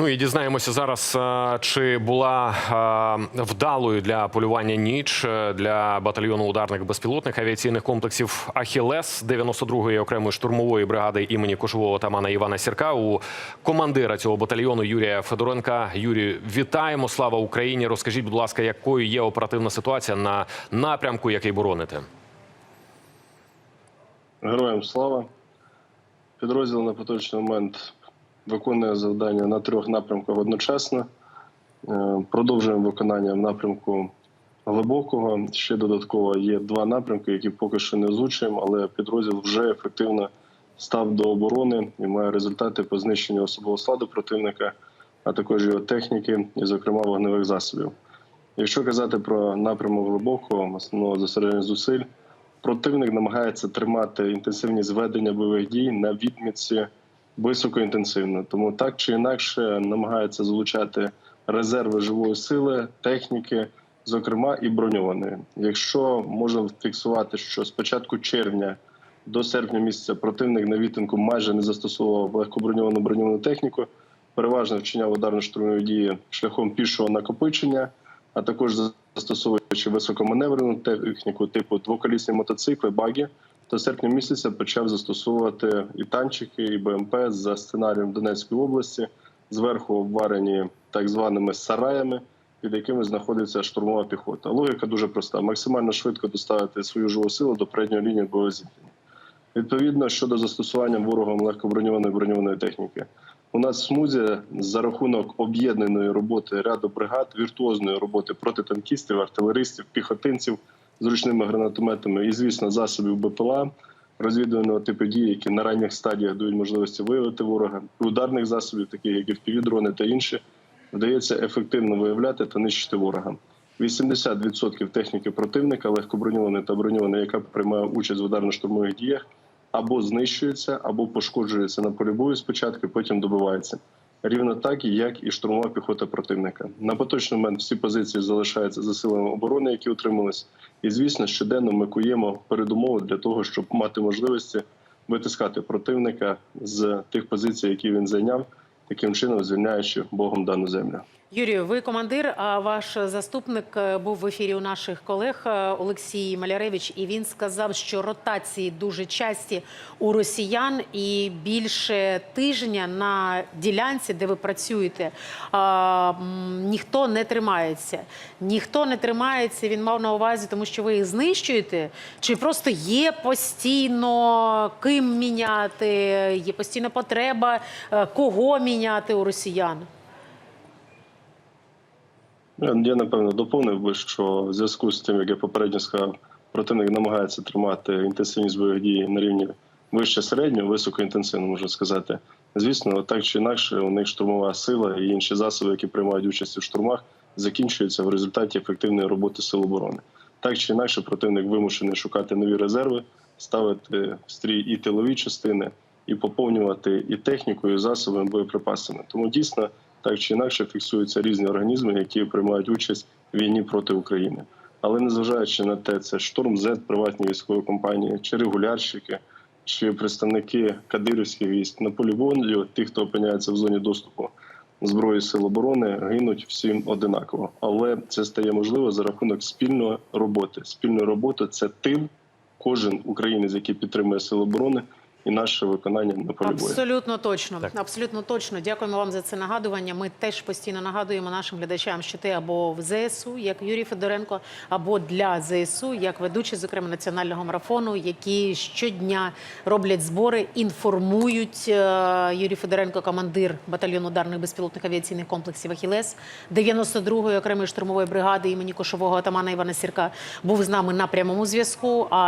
Ну і дізнаємося зараз, е, чи була е, вдалою для полювання ніч е, для батальйону ударних безпілотних авіаційних комплексів Ахілес 92-ї окремої штурмової бригади імені кошового отамана Івана Сірка. У командира цього батальйону Юрія Федоренка. Юрію, вітаємо! Слава Україні! Розкажіть, будь ласка, якою є оперативна ситуація на напрямку, який бороните? Героям слава. Підрозділ на поточний момент виконує завдання на трьох напрямках одночасно. Е, Продовжуємо виконання в напрямку глибокого. Ще додатково є два напрямки, які поки що не озвучуємо, але підрозділ вже ефективно став до оборони і має результати по знищенню особового складу противника, а також його техніки, і, зокрема, вогневих засобів. Якщо казати про напрямок глибокого, основного зосередження зусиль, противник намагається тримати інтенсивність ведення бойових дій на відмітці високоінтенсивно. Тому так чи інакше намагається залучати резерви живої сили, техніки, зокрема і броньованої. Якщо можна фіксувати, що з початку червня до серпня місяця противник на відтинку майже не застосовував легкоброньовану броньовану техніку, переважно вчиняв ударно-штурмові дії шляхом пішого накопичення, а також застосовуючи високоманеврену техніку типу двоколісні мотоцикли, баги, з серпня місяця почав застосовувати і танчики, і БМП за сценарієм Донецької області, зверху обварені так званими сараями, під якими знаходиться штурмова піхота. Логіка дуже проста: максимально швидко доставити свою живу силу до передньої лінії бойового зіткнення. Відповідно, щодо застосування ворогом легкоброньованої броньованої техніки, у нас в смузі за рахунок об'єднаної роботи ряду бригад, віртуозної роботи протитанкістів, артилеристів, піхотинців з ручними гранатометами і, звісно, засобів БПЛА розвідувального типу дій, які на ранніх стадіях дають можливості виявити ворога, ударних засобів, таких як FPV-дрони та інші, вдається ефективно виявляти та нищити ворога. 80% техніки противника, легкоброньованої та броньованої, яка приймає участь в ударно-штурмових діях, або знищується, або пошкоджується на полі бою спочатку, потім добивається. Рівно так, як і штурмова піхота противника. На поточний момент всі позиції залишаються за силами оборони, які утримались. І звісно, щоденно ми куємо передумови для того, щоб мати можливості витискати противника з тих позицій, які він зайняв, таким чином звільняючи Богом дану землю. Юрію, ви командир, а ваш заступник е, був в ефірі у наших колег е, Олексій Маляревич, і він сказав, що ротації дуже часті у росіян, і більше тижня на ділянці, де ви працюєте, ніхто не тримається. Ніхто не тримається. Він мав на увазі, тому що ви їх знищуєте, чи просто є постійно ким міняти, є постійна потреба, е, кого міняти у росіян. Я, я напевно доповнив би, що в зв'язку з тим, як я попередньо сказав, противник намагається тримати інтенсивність бойових дій на рівні вище середнього, високоінтенсивно можна сказати. Звісно, так чи інакше, у них штурмова сила і інші засоби, які приймають участь у штурмах, закінчуються в результаті ефективної роботи сил оборони. Так чи інакше, противник вимушений шукати нові резерви, ставити в стрій і тилові частини, і поповнювати і технікою, і засобами, боєприпасами. Тому дійсно так чи інакше фіксуються різні організми, які приймають участь в війні проти України. Але незважаючи на те, це шторм Z, приватні військові компанії, чи регулярщики, чи представники кадирівських військ на полі бою, ті, хто опиняється в зоні доступу зброї сил оборони, гинуть всім одинаково. Але це стає можливо за рахунок спільної роботи. Спільної роботи це тил, кожен українець, який підтримує сили оборони, і наше виконання на полі бою. Абсолютно точно. Так. Абсолютно точно. Дякуємо вам за це нагадування. Ми теж постійно нагадуємо нашим глядачам, що ти або в ЗСУ, як Юрій Федоренко, або для ЗСУ, як ведучий, зокрема, національного марафону, які щодня роблять збори, інформують е, Юрій Федоренко, командир батальйону ударних безпілотних авіаційних комплексів Ахілес 92-ї окремої штурмової бригади імені кошового атамана Івана Сірка, був з нами на прямому зв'язку. А